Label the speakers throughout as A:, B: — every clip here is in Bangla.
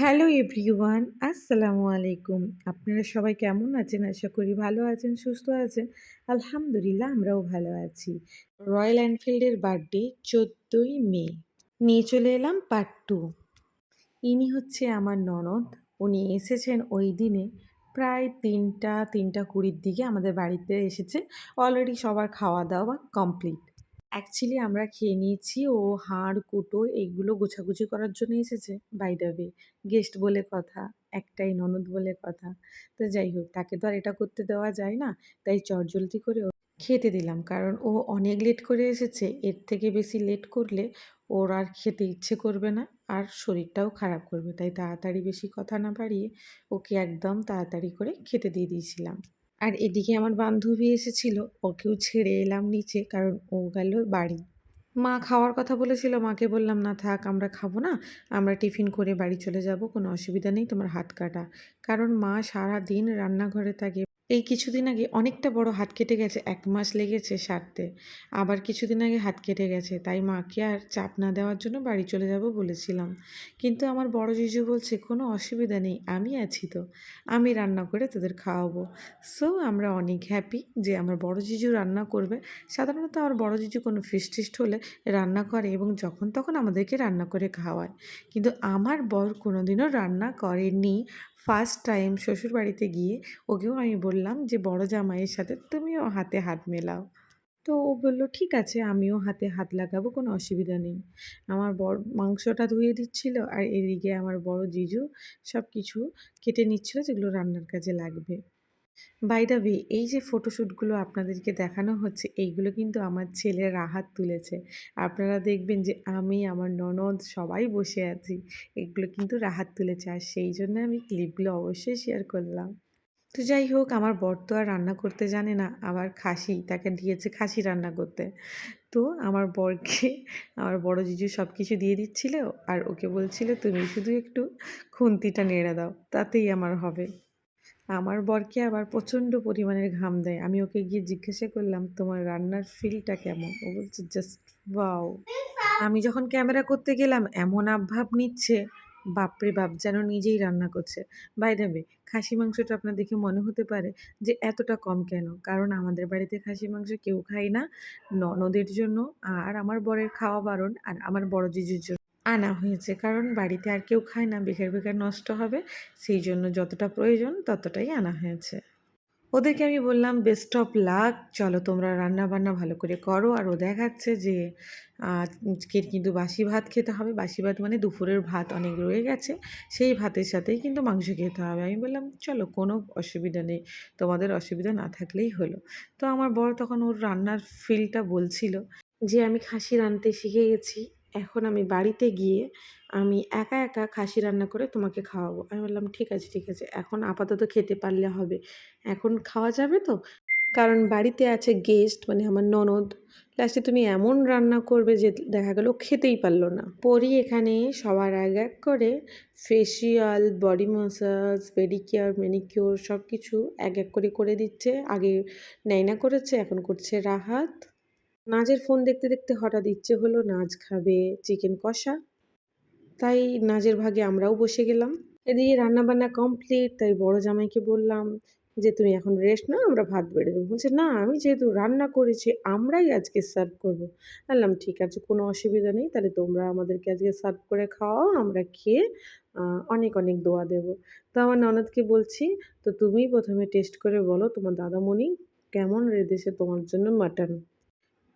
A: হ্যালো এভরিওয়ান, আসসালামু আলাইকুম। আপনারা সবাই কেমন আছেন? আশা করি ভালো আছেন, সুস্থ আছেন। আলহামদুলিল্লাহ, আমরাও ভালো আছি। রয়্যাল এনফিল্ডের বার্থডে, চোদ্দোই মে। নিয়ে চলে এলাম পার্ট টু ইনি হচ্ছে আমার ননদ। উনি এসেছেন ওই দিনে প্রায় তিনটা তিনটা কুড়ির দিকে আমাদের বাড়িতে এসেছে। অলরেডি সবার খাওয়া দাওয়া কমপ্লিট অ্যাকচুয়ালি আমরা খেয়ে নিয়েছি। ও হাড়, কুটো এইগুলো গোছাগুছি করার জন্য এসেছে বাই দ্য ওয়ে গেস্ট বলে কথা, একটাই ননদ বলে কথা। তো যাই হোক, তাকে তো আর এটা করতে দেওয়া যায় না, তাই চটজলদি করে খেতে দিলাম। কারণ ও অনেক লেট করে এসেছে, এর থেকে বেশি লেট করলে ওর আর খেতে ইচ্ছে করবে না, আর শরীরটাও খারাপ করবে। তাই তাড়াতাড়ি বেশি কথা না বাড়িয়ে ওকে একদম তাড়াতাড়ি করে খেতে দিয়ে দিয়েছিলাম। আর এদিকে আমার বান্ধবী এসেছিল, ওকেও ছেড়ে এলাম নিচে কারণ ও গেল বাড়ি। মা খাওয়ার কথা বলেছিল, মাকে বললাম, না থাক, আমরা খাব না, আমরা টিফিন করে বাড়ি চলে যাব, কোনো অসুবিধা নেই, তোমার হাত কাটা। কারণ মা সারা দিন রান্নাঘরে থাকে। এই কিছুদিন আগে অনেকটা বড় হাত কেটে গেছে, এক মাস লেগেছে সারতে। আবার কিছুদিন আগে হাত কেটে গেছে, তাই মাকে আর চাপ না দেওয়ার জন্য বাড়ি চলে যাব বলেছিলাম। কিন্তু আমার বড় জিজু বলছে, কোনো অসুবিধা নেই, আমি আছি তো, আমি রান্না করে তোদের খাওয়াবো। সো আমরা অনেক হ্যাপি যে আমার বড় জিজু রান্না করবে। সাধারণত আমার বড় জিজু কোনো ফিস্ট টিস্ট হলে রান্না করে এবং যখন তখন আমাদেরকে রান্না করে খাওয়ায়। কিন্তু আমার বর কোনোদিনও রান্না করেনি। ফার্স্ট টাইম শ্বশুর বাড়িতে গিয়ে ওকেও আমি বললাম যে, বড় জামাইয়ের সাথে তুমিও হাতে হাত মেলাও। তো ও বলল, ঠিক আছে, আমিও হাতে হাত লাগাবো, কোনো অসুবিধা নেই। আমার বড় মাংসটা ধুয়ে দিচ্ছিল আর এদিকে আমার বড় জিজু সব কিছু কেটে নিচ্ছিল যেগুলো রান্নার কাজে লাগবে। বাই দ্য ওয়ে এই যে ফটোশ্যুটগুলো আপনাদেরকে দেখানো হচ্ছে, এইগুলো কিন্তু আমার ছেলে রাহাত তুলেছে। আপনারা দেখবেন যে আমি, আমার ননদ সবাই বসে আছি, এগুলো কিন্তু রাহাত তুলেছে। আর সেই জন্য আমি ক্লিপগুলো অবশ্যই শেয়ার করলাম। তো যাই হোক, আমার বর তো আর রান্না করতে জানে না, আবার খাসি, তাকে দিয়েছে খাসি রান্না করতে। তো আমার বরকে, আমার বড় জিজু সব কিছু দিয়ে দিচ্ছিল, আর ওকে বলছিল, তুমি শুধু একটু খুন্তিটা নেড়ে দাও, তাতেই আমার হবে। আমার বরকে আবার প্রচণ্ড পরিমাণের ঘাম দেয়। আমি ওকে গিয়ে জিজ্ঞাসা করলাম, তোমার রান্নার ফিলটা কেমন? ও বলছে জাস্ট বাও আমি যখন ক্যামেরা করতে গেলাম, এমন আবভাব নিচ্ছে, বাপরে বাপ, যেন নিজেই রান্না করছে। বাই দেবে খাসি মাংসটা আপনার দেখে মনে হতে পারে যে এতটা কম কেন? কারণ আমাদের বাড়িতে খাসি মাংস কেউ খায় না, ননদের জন্য, আর আমার বরের খাওয়া বারণ, আর আমার বড় জিজুর জন্য। আনা হয়েছে। কারণ বাড়িতে আর কেউ খায় না, বেকার বেকার নষ্ট হবে, সেই জন্য যতটা প্রয়োজন ততটাই আনা হয়েছে। ওদেরকে আমি বললাম, বেস্ট অফ লাক, চলো তোমরা রান্না বান্না ভালো করে করো। আর ও দেখাচ্ছে যে আজকের কিন্তু বাসি ভাত খেতে হবে। বাসি ভাত মানে দুপুরের ভাত অনেক রয়ে গেছে, সেই ভাতের সাথেই কিন্তু মাংস খেতে হবে। আমি বললাম, চলো, কোনো অসুবিধা নেই, তোমাদের অসুবিধা না থাকলেই হলো। তো আমার বড় তখন ওর রান্নার ফিলটা বলছিল যে, আমি খাসি রাঁধতে শিখে গেছি। এখন আমি বাড়িতে গিয়ে আমি একা একা খাসি রান্না করে তোমাকে খাওয়াবো। আমি বললাম, ঠিক আছে ঠিক আছে, এখন আপাতত খেতে পারলে হবে। এখন খাওয়া যাবে তো? কারণ বাড়িতে আছে গেস্ট মানে আমার ননদ। লাস্টে তুমি এমন রান্না করবে যে দেখা গেল খেতেই পারল না। পরি এখানে সবার এক এক করে facial body massage pedicure manicure সব কিছু এক এক করে করে দিচ্ছে। আগে নাইনা করেছে, এখন করছে রাহাত। নাজের ফোন দেখতে দেখতে হঠাৎ ইচ্ছে হলো নাচ খাবে চিকেন কষা। তাই নাজের ভাগে আমরাও বসে গেলাম। এদিকে রান্নাবান্না কমপ্লিট তাই বড় জামাইকে বললাম যে, তুমি এখন রেস্ট নাও, আমরা ভাত বেড়ে দেবো। বলছে, না, আমি যেহেতু রান্না করেছি, আমরাই আজকে সার্ভ করব। বললাম, ঠিক আছে, কোনো অসুবিধা নেই, তাহলে তোমরা আমাদেরকে আজকে সার্ভ করে খাওয়াও, আমরা খেয়ে অনেক অনেক দোয়া দেবো। তো আমার ননদকে বলছি, তো তুমিই প্রথমে টেস্ট করে বলো, তোমার দাদামণি কেমন রেঁধেছে তোমার জন্য মাটন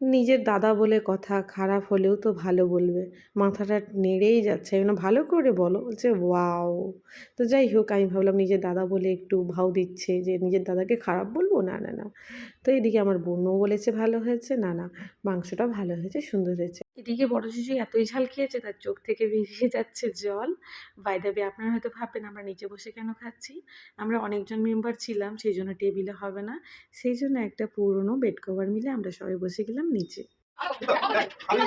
A: নিজের দাদা বলে কথা, খারাপ হলেও তো ভালো বলবে। মাথাটা নেড়েই যাচ্ছে। আমি ভালো করে বলো বলছে ওয়াও। তো যাই হোক, আমি ভাবলাম নিজের দাদা বলে একটু ভাও দিচ্ছে যে, নিজের দাদাকে খারাপ বলব? না না না। তো এদিকে আমার বোনও বলেছে ভালো হয়েছে। না না মাংসটা ভালো হয়েছে, সুন্দর হয়েছে। এদিকে বড় শিশু এতই ঝাল খেয়েছে তার চোখ থেকে বেরিয়ে যাচ্ছে জল বাইদাবে আপনারা হয়তো ভাববেন আমরা নিচে বসে কেন খাচ্ছি আমরা অনেকজন মেম্বার ছিলাম সেই জন্য টেবিলে হবে না সেই জন্য একটা পুরনো বেড কভার মিলে আমরা সবাই বসে গেলাম নিচে
B: আগে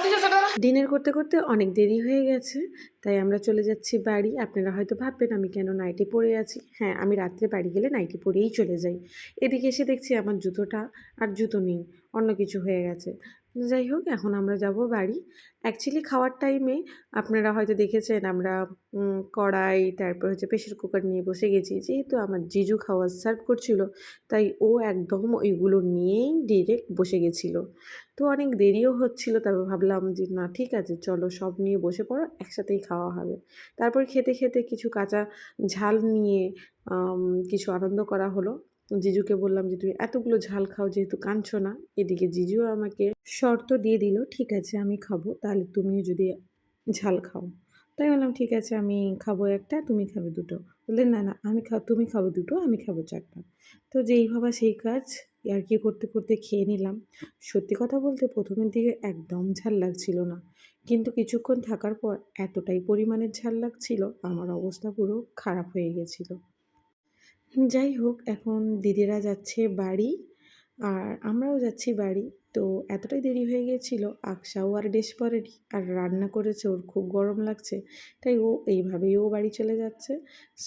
A: ডিনার করতে করতে অনেক দেরি হয়ে গেছে, তাই আমরা চলে যাচ্ছি বাড়ি। আপনারা হয়তো ভাববেন আমি কেন নাইটি পরে আছি? হ্যাঁ আমি রাত্রে বাড়ি গেলে নাইটি পরেই চলে যাই। এদিকে এসে দেখছি আমার জুতোটা আর জুতো নেই, অন্য কিছু হয়ে গেছে। যাই হোক, এখন আমরা যাব বাড়ি। অ্যাকচুয়ালি খাওয়ার টাইমে আপনারা হয়তো দেখেছেন আমরা কড়াই, তারপর হচ্ছে প্রেশার কুকার নিয়ে বসে গেছি। যেহেতু আমার জিজু খাওয়ার সার্ভ করছিল, তাই ও একদম ওইগুলো নিয়েই ডিরেক্ট বসে গেছিল। তো অনেক দেরিও হচ্ছিল, তারপর ভাবলাম যে না, ঠিক আছে, চলো সব নিয়ে বসে পড়ো, একসাথেই খাওয়া হবে। তারপর খেতে খেতে কিছু কাঁচা ঝাল নিয়ে কিছু আনন্দ করা হলো। জিজুকে বললাম যে, তুমি এতগুলো ঝাল খাও যেহেতু কাঁদছো না, এদিকে জিজুও আমাকে শর্ত দিয়ে দিল, ঠিক আছে, আমি খাব, তাহলে তুমিও যদি ঝাল খাও। তাই বললাম, ঠিক আছে, আমি খাব একটা, তুমি খাবে দুটো। বললেন, না না, আমি খা, তুমি খাব দুটো, আমি খাব চারটা। তো যেই ভাবা সেই কাজ আর কি করতে করতে খেয়ে নিলাম। সত্যি কথা বলতে প্রথমের দিকে একদম ঝাল লাগছিল না, কিন্তু কিছুক্ষণ থাকার পর এতটাই পরিমাণের ঝাল লাগছিল, আমার অবস্থা পুরো খারাপ হয়ে গেছিল। যাই হোক, এখন দিদিরা যাচ্ছে বাড়ি আর আমরাও যাচ্ছি বাড়ি। তো এতটাই দেরি হয়ে গিয়েছিল আকশাও আর ড্রেস পরেনি আর রান্না করেছে, ওর খুব গরম লাগছে, তাই ও এইভাবেই ও বাড়ি চলে যাচ্ছে।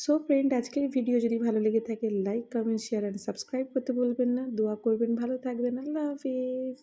A: সো ফ্রেন্ড আজকের ভিডিও যদি ভালো লেগে থাকে like comment share and subscribe করতে বলবেন না। দোয়া করবেন, ভালো থাকবেন। আল্লাহ হাফিজ।